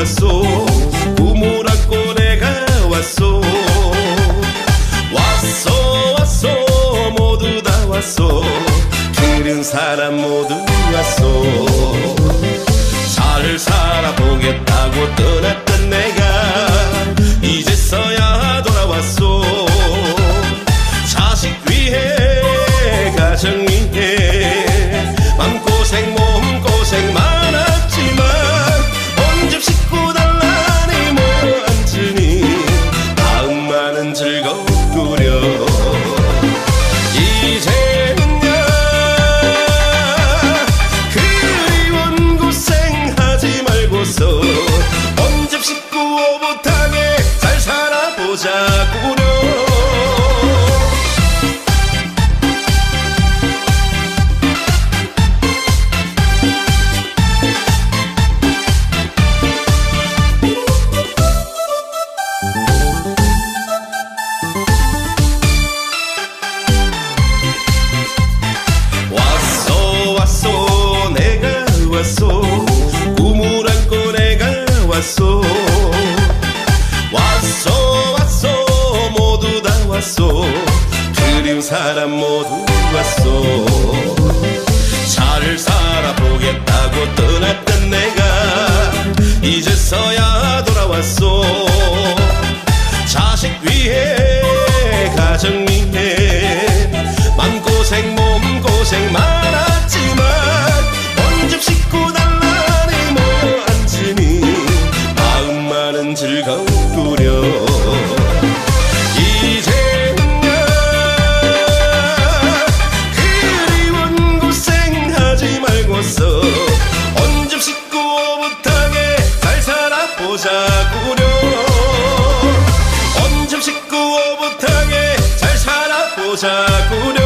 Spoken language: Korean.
왔소. 안고 내가 왔소. 왔소 왔소 모두 다 왔소. 길은 사람 모두 왔소. 잘 살아보겠다 살아보자꾸려 왔어 꿈을 안고 내가 왔어 왔어. 그리운 사람 모두 왔어. 잘 살아보겠다고 떠났던 내가 이제서야 돌아왔어. 자식 위해 가정 위해 맘고생 몸고생 많았지만 Kuda